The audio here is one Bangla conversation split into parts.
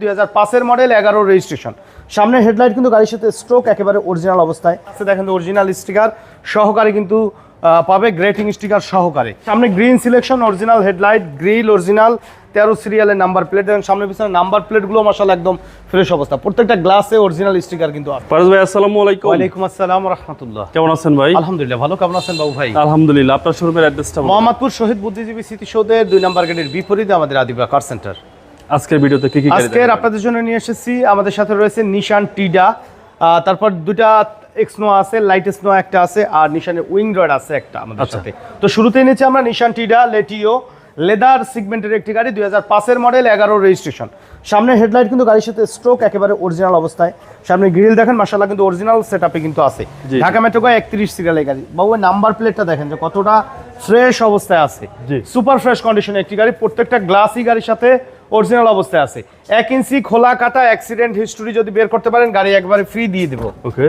দুই হাজার পাঁচের মডেল এগারো রেজিস্ট্রেশন সামনে হেডলাইট কিন্তু গাড়ির সাথে স্ট্রোক একেবারে অরিজিনাল অবস্থায়। আছে দেখেন অরিজিনাল স্টিকার সহকারে কিন্তু পাবে গ্রেটিং স্টিকার সহকারে। সামনে green selection original headlight grill original তেরো সিরিয়ালের নাম্বার প্লেট এবং সামনে পিছনে নাম্বার প্লেটগুলো একদম ফ্রেশ অবস্থা। প্রত্যেকটা গ্লাসে অরিজিনাল স্টিকার কিন্তু ফারুজ ভাই আসসালামু আলাইকুম। ওয়ালাইকুম আসসালাম রহমতুল্লাহ। কেমন আছেন ভাই? আলহামদুলিল্লাহ ভালো। কেমন আছেন বাবু ভাই? আলহামদুলিল্লাহ আপনার শোরুমের অ্যাড্রেসটা মোহাম্মদপুর শহীদ বুদ্ধিজীবী স্মৃতিসৌধের দুই নম্বর গেটের বিপরীতে আমাদের আদিবা কার সেন্টার আজকের ভিডিওতে কি কি আজকের আপনাদের জন্য নিয়ে এসেছি। আমাদের সাথে রয়েছে নিশান টিডা। তারপর দুটা এক্সনো আছে লাইট স্নো একটা আছে আর নিশানের উইং রয়েড আছে একটা আমাদের আচ্ছা। সাথে। তো শুরুতে নিয়েছি আমরা নিশান টিডা লেটিও লেদার সিগমেন্টের একটি গাড়ি দুই হাজার পাঁচের মডেল এগারো রেজিস্ট্রেশন সামনে হেডলাইট কিন্তু গাড়ির সাথে স্ট্রোক একেবারে অরিজিনাল অবস্থায়। সামনে গ্রিল দেখেন মাসাল্লাহ কিন্তু অরিজিনাল সেট কিন্তু আছে। ঢাকা মেট্রো একত্রিশ সিরিয়ালের গাড়ি। বাবু নাম্বার প্লেটটা দেখেন যে কতটা ফ্রেশ অবস্থায় আছে। সুপার ফ্রেশ কন্ডিশনে একটি গাড়ি প্রত্যেকটা গ্লাসই গাড়ির সাথে অরিজিনাল অবস্থায় আছে। এক ইঞ্চি খোলা কাটা অ্যাক্সিডেন্ট হিস্টোরি যদি বের করতে পারেন গাড়ি একবারে ফ্রি দিয়ে দেবো। ওকে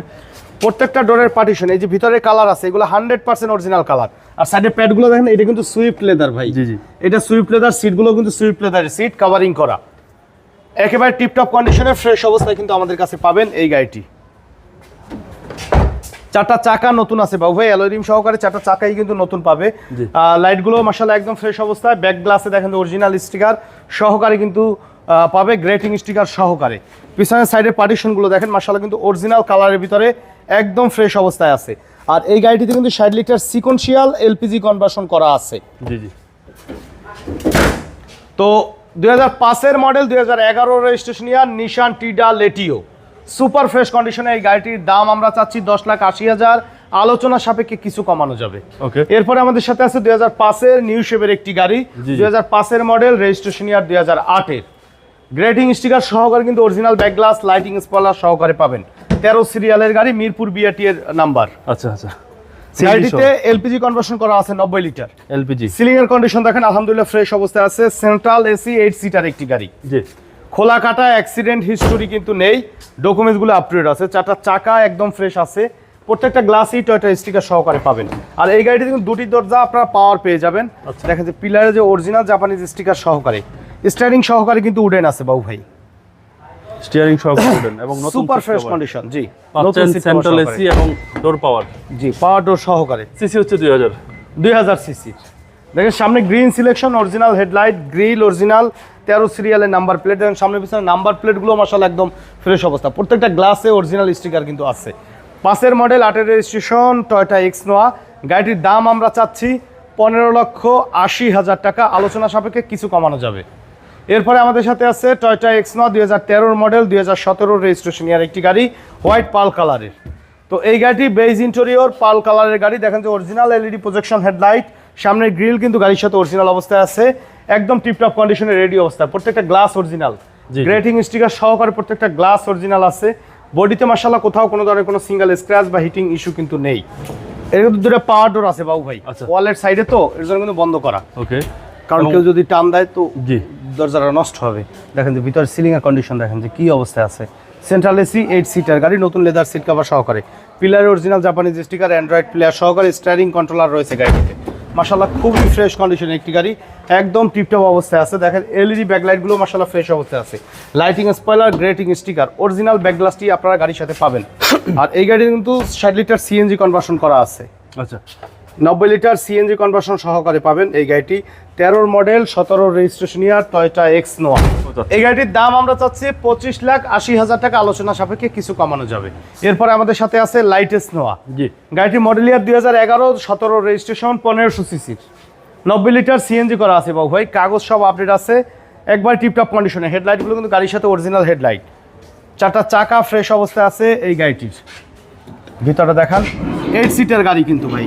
প্রত্যেকটা ডোরের পার্টিশন এই যে ভিতরে কালার আছে এগুলো হান্ড্রেড পার্সেন্ট অরিজিনাল কালার আর সাইডের প্যাডগুলো দেখেন এটা কিন্তু সুইফট লেদার ভাই। জি, জি। এটা সুইফট লেদার সিটগুলো কিন্তু সুইফট লেদারের সিট কাভারিং করা। একেবারে টিপটপ কন্ডিশনে ফ্রেশ অবস্থায় কিন্তু আমাদের কাছে পাবেন এই গাড়িটি। চারটা চাকা নতুন আছে বাবু ভাই অ্যালোরিম সহকারে চারটা চাকাই কিন্তু নতুন পাবে। লাইটগুলো মাসাল্লাহ একদম ফ্রেশ অবস্থায়। ব্যাক গ্লাসে দেখেন অরিজিনাল স্টিকার সহকারে কিন্তু পাবে গ্রেটিং স্টিকার সহকারে। পিছনের সাইডের পার্টিশনগুলো দেখেন মাসাল্লাহ কিন্তু অরিজিনাল কালারের ভিতরে একদম ফ্রেশ অবস্থায় আছে। আর এই গাড়িটিতে কিন্তু ষাট লিটার সিকোয়েন্সিয়াল এলপিজি কনভার্সন করা আছে। জি জি। তো দুই হাজার পাঁচের মডেল দুই হাজার এগারো registration year Nissan Tiida Latio super fresh কন্ডিশনে এই গাড়িটির দাম আমরা চাচ্ছি দশ লাখ আশি হাজার। আলোচনা সাপেক্ষে কিছু কমানো যাবে। ওকে। এরপরে আমাদের সাথে আছে দুই হাজার পাঁচের নিউ শেপের একটি গাড়ি। দুই হাজার পাঁচের মডেল রেজিস্ট্রেশন ইয়ার দুই হাজার আটের। গ্রেটিং স্টিকার সহকারে কিন্তু original back glass lighting spoiler সহকারে পাবেন। তেরো সিরিয়ালের গাড়ি মিরপুর বিআরটি এর নাম্বার। আচ্ছা আচ্ছা। গাড়িটিতে এলপিজি কনভার্সন করা আছে নব্বই লিটার। এলপিজি সিলিং এর কন্ডিশন দেখেন আলহামদুলিল্লাহ ফ্রেশ অবস্থায় আছে। সেন্ট্রাল এসি এইট সিটার একটি গাড়ি। জি। খোলা কাটা অ্যাক্সিডেন্ট হিস্টোরি কিন্তু নেই। ডকুমেন্টসগুলো আপটুডেট আছে। চারটা চাকা একদম ফ্রেশ আছে। প্রত্যেকটা গ্লাসই টয়টা স্টিকার সহকারে পাবেন। আর এই গাড়িতে কিন্তু দুটি দরজা আপনারা পাওয়ার পেয়ে যাবেন। আচ্ছা। দেখেন যে পিলারে যে অরিজিনাল জাপানিজ স্টিকার সহকারে। স্টারিং সহকারে কিন্তু উডেন আছে বাবু ভাই। স্টিয়ারিং সহ করবেন এবং নতুন সুপার ফ্রেশ কন্ডিশন জি cover সেন্ট্রাল এসি এবং ডোর পাওয়ার জি পাওয়ার ডোর সহকারে। সিসি হচ্ছে দুই হাজার। দুই হাজার সিসি দেখেন সামনে green selection original headlight grill original তেরো সিরিয়ালের নাম্বার প্লেট এবং সামনে পিছনে নাম্বার প্লেটগুলো মাসাল একদম ফ্রেশ অবস্থা। প্রত্যেকটা গ্লাসে অরিজিনাল স্টিকার কিন্তু আছে। পাঁচের মডেল আটের রেজিস্ট্রেশন টয়টা এক্স নোয়া গাড়িটির দাম আমরা চাচ্ছি পনেরো লক্ষ আশি হাজার টাকা। আলোচনা সাপেক্ষে কিছু কমানো যাবে। এরপরে আমাদের সাথে আছে টয়টা এক্স নোয়া দুই হাজার তেরোর মডেল দুই হাজার সতেরোর রেজিস্ট্রেশন ইয়ার একটি গাড়ি হোয়াইট পাল কালারের তো এই গাড়িটি বেজ ইন্টেরিয়র পাল কালারের গাড়ি। দেখেন যে অরিজিনাল এলইডি প্রজেকশন হেডলাইট সামনের গ্রিল কিন্তু গাড়ির সাথে অরিজিনাল অবস্থায় আছে। একদম টিপটপ কন্ডিশনে রেডি অবস্থা। প্রত্যেকটা গ্লাস অরিজিনাল। গ্রেটিং স্টিকার সহকারে প্রত্যেকটা গ্লাস অরিজিনাল আছে। বডিতে মাসাল্লাহ কোথাও কোনো ধরনের কোনো সিঙ্গেল স্ক্র্যাচ বা হিটিং ইস্যু কিন্তু নেই। এর কিন্তু দুটো পাওয়ার ডোর আছে বাবু ভাই। আচ্ছা। ওয়ালের সাইডে তো এর জন্য কিন্তু বন্ধ করা। ওকে কারণ কেউ যদি টান দেয় তো জি। দরজাটা নষ্ট হবে। দেখেন যে ভিতরে সিলিং এর কন্ডিশন দেখেন যে কি অবস্থায় আছে। সেন্ট্রাল এসি এইট সিটার গাড়ি নতুন লেদার সিট কভার সহকারে। Pillar original Japanese sticker android player সহকারে স্টারিং কন্ট্রোলার রয়েছে গাড়িটিতে মাসাল্লাহ খুবই ফ্রেশ কন্ডিশনে একটি গাড়ি। একদম টিপটপ অবস্থায় আছে। দেখেন এলইডি ব্যাকলাইটগুলো মাসাল্লাহ ফ্রেশ অবস্থায় আছে। Lighting spoiler grating sticker original ব্যাকগ্লাসটি আপনারা গাড়ির সাথে পাবেন। আর এই গাড়ি কিন্তু ষাট লিটার সিএনজি কনভার্সন করা আছে। আচ্ছা। নব্বই লিটার সিএনজি কনভার্সন সহকারে পাবেন এই গাড়িটি। তেরোর মডেল সতেরো registration year Toyota X Noah এই গাড়িটির দাম আমরা চাচ্ছি পঁচিশ লাখ আশি হাজার টাকা। আলোচনা সাপেক্ষে কিছু কমানো যাবে। এরপরে আমাদের সাথে আছে লাইটেস্ট নোয়া জি। গাড়িটির মডেল ইয়ার দুই হাজার এগারো সতেরো রেজিস্ট্রেশন পনেরোশো সিসির নব্বই লিটার সিএনজি করা আছে বাবু ভাই। কাগজ সব আপডেট আছে। একবার টিপটপ কন্ডিশনে হেডলাইটগুলো কিন্তু গাড়ির সাথে অরিজিনাল হেডলাইট চারটা চাকা ফ্রেশ অবস্থায় আছে এই গাড়িটির। ভিতরটা দেখান। এইট সিটের গাড়ি কিন্তু ভাই।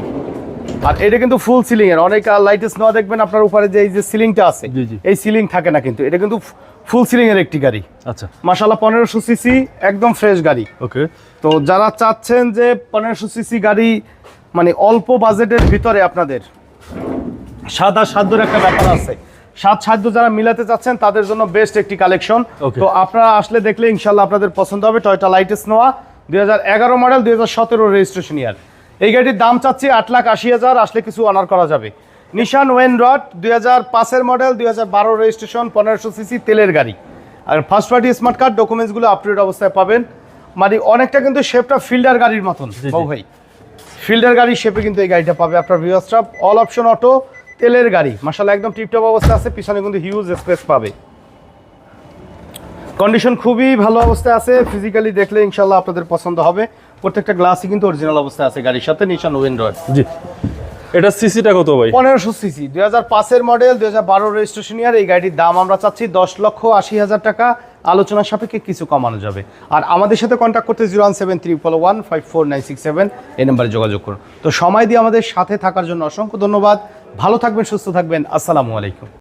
আর এটা কিন্তু ফুল সিলিং এর। অনেক লাইটেস্ট নেওয়া দেখবেন আপনার উপরে যে এই যে সিলিংটা আছে। এই সিলিং থাকে না কিন্তু। এটা কিন্তু ফুল সিলিং এর একটি গাড়ি। আচ্ছা। মাসাল্লাহ পনেরোশো সিসি একদম ফ্রেশ গাড়ি। ওকে তো যারা চাচ্ছেন যে পনেরোশো সিসি গাড়ি মানে অল্প বাজেটের ভিতরে আপনাদের সাদা সাধ্যর একটা ব্যাপার আছে। সাত সাধ্য যারা মিলাতে চাচ্ছেন তাদের জন্য বেস্ট একটি কালেকশন. তো আপনারা আসলে দেখলে ইনশাল্লাহ আপনাদের পছন্দ হবে টয়টা লাইটেস নোয়া দুই হাজার এগারো মডেল দুই হাজার সতেরো রেজিস্ট্রেশন ইয়ার এই গাড়িটির দাম চাচ্ছি আট লাখ আশি হাজার আসলে কিছু অনার করা যাবে। নিশান ওয়েন রড দুই হাজার পাঁচের মডেল দুই হাজার বারো রেজিস্ট্রেশন পনেরোশো সিসি তেলের গাড়ি। আর ফার্স্ট পার্টি স্মার্ট কার্ড ডকুমেন্টসগুলো আপডেট অবস্থায় পাবেন। মানে অনেকটা কিন্তু শেপটা ফিল্ডার গাড়ির মতন ভাই। ফিল্ডার গাড়ির শেপে কিন্তু এই গাড়িটা পাবে আপনার ভিউয়ার্সরা অল অপশন অটো তেলের গাড়ি। মাসাল্লাহ একদম টিপটপ অবস্থা আছে। পিছনে কিন্তু হিউজ স্পেস পাবে। কন্ডিশন খুবই ভালো অবস্থায় আছে। ফিজিক্যালি দেখলে ইনশাল্লাহ আপনাদের পছন্দ হবে। প্রত্যেকটা গ্লাসই কিন্তু অরিজিনাল অবস্থায় আছে গাড়ির সাথে নিশান উইন্ডোর জি। এটা সিসিটা কত ভাই? পনেরোশো সিসি দুই হাজার পাঁচের মডেল দুই হাজার বারো রেজিস্ট্রেশন ইয়ার এই গাড়ির দাম আমরা চাচ্ছি দশ লক্ষ আশি হাজার টাকা। আলোচনা সাপেক্ষে কিছু কমানো যাবে। আর আমাদের সাথে কন্ট্যাক্ট করতে zero one seven three four one five four nine six seven এই নাম্বারে যোগাযোগ করুন। তো সময় দিয়ে আমাদের সাথে থাকার জন্য অসংখ্য ধন্যবাদ। ভালো থাকবেন সুস্থ থাকবেন। আসসালামু আলাইকুম।